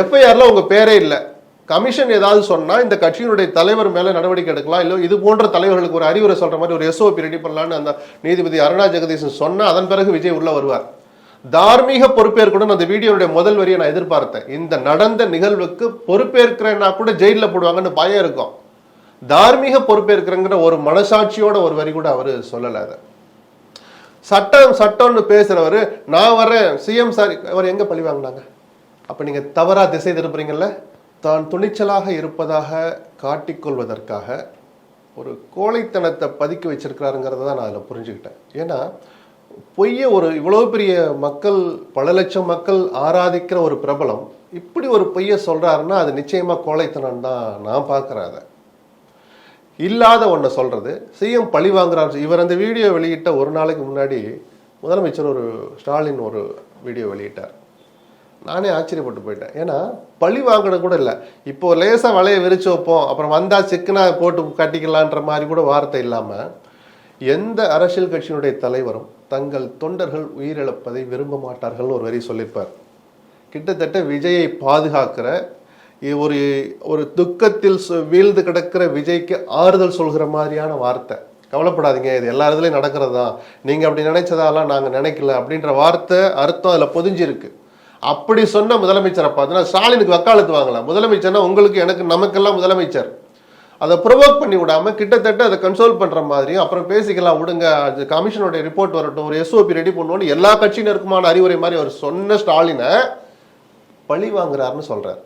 எஃப்ஐஆரில் உங்கள் பேரே இல்லை. கமிஷன் ஏதாவது சொன்னால் இந்த கட்சியினுடைய தலைவர் மேலே நடவடிக்கை எடுக்கலாம். இல்லை இது போன்ற தலைவர்களுக்கு ஒரு அறிவுரை சொல்கிற மாதிரி ஒரு எஸ்ஓபி ரெடி பண்ணலான்னு அந்த நீதிபதி அருணா ஜெகதீசன் சொன்னால் அதன் பிறகு விஜய் உள்ளே வருவார். தார்மீக பொறுப்பேற்குடன் அந்த வீடியோடைய முதல் வரியை நான் எதிர்பார்த்தேன். இந்த நடந்த நிகழ்வுக்கு பொறுப்பேற்கிறேன்னா கூட ஜெயிலில் போடுவாங்கன்னு பயம் இருக்கும். தார்மீக பொறுப்பேற்கிறங்கிற ஒரு மனசாட்சியோட ஒரு வரி கூட அவர் சொல்லலை அதை. சட்டம் சட்டம்னு பேசுகிறவர் நான் வரேன் சிஎம் சார் அவர் எங்கே பழி வாங்கினாங்க? அப்போ நீங்கள் தவறாக திசை திருப்புறீங்கல்ல தான் துணிச்சலாக இருப்பதாக காட்டிக்கொள்வதற்காக ஒரு கோழைத்தனத்தை பதுக்கி வச்சிருக்கிறாருங்கிறத தான் நான் அதில் புரிஞ்சுக்கிட்டேன். ஏன்னா பொய்ய ஒரு இவ்வளோ பெரிய மக்கள் பல லட்சம் மக்கள் ஆராதிக்கிற ஒரு பிரபலம் இப்படி ஒரு பொய்யை சொல்கிறாருன்னா அது நிச்சயமாக கோழைத்தனம் தான் நான் பார்க்குறேன் அதை. இல்லாத ஒன்றை சொல்கிறது சிஎம் பழி வாங்குறாரு. இவர் அந்த வீடியோ வெளியிட்ட ஒரு நாளைக்கு முன்னாடி முதலமைச்சர் ஒரு ஸ்டாலின் ஒரு வீடியோ வெளியிட்டார். நானே ஆச்சரியப்பட்டு போயிட்டேன். ஏன்னா பழி வாங்கினது கூட இல்லை. இப்போ லேசாக வலையை விரிச்சு வைப்போம் அப்புறம் வந்தால் சிக்கனா போட்டு கட்டிக்கலான்ற மாதிரி கூட வார்த்தை இல்லாமல் எந்த அரசியல் கட்சியினுடைய தலைவரும் தங்கள் தொண்டர்கள் உயிரிழப்பதை விரும்ப மாட்டார்கள்னு ஒரு வரி சொல்லியிருப்பார். கிட்டத்தட்ட விஜயை பாதுகாக்கிற ஒரு ஒரு துக்கத்தில் சு- வீழ்ந்து கிடக்கிற விஜய்க்கு ஆறுதல் சொல்கிற மாதிரியான வார்த்தை. கவலைப்படாதீங்க இது எல்லா இடத்துலையும் நடக்கிறது தான் நீங்கள் அப்படி நினைச்சதாலாம் நாங்கள் நினைக்கல அப்படின்ற வார்த்தை அர்த்தம் அதில் பொதிஞ்சிருக்கு. அப்படி சொன்ன முதலமைச்சரை பார்த்தீங்கன்னா ஸ்டாலினுக்கு வக்காலத்து வாங்கலாம். முதலமைச்சர்னா உங்களுக்கு எனக்கு நமக்கெல்லாம் முதலமைச்சர். அதை ப்ரொவோக் பண்ணி விடாம கிட்டத்தட்ட அதை கன்சோல் பண்ணுற மாதிரியும் அப்புறம் பேசிக்கலாம் விடுங்க. அது கமிஷனுடைய ரிப்போர்ட் வரட்டும் ஒரு எஸ்ஓபி ரெடி பண்ணுவோன்னு எல்லா கட்சியினருக்குமான அறிவுரை மாதிரி அவர் சொன்ன ஸ்டாலினை பழி வாங்குறாருன்னு சொல்கிறார்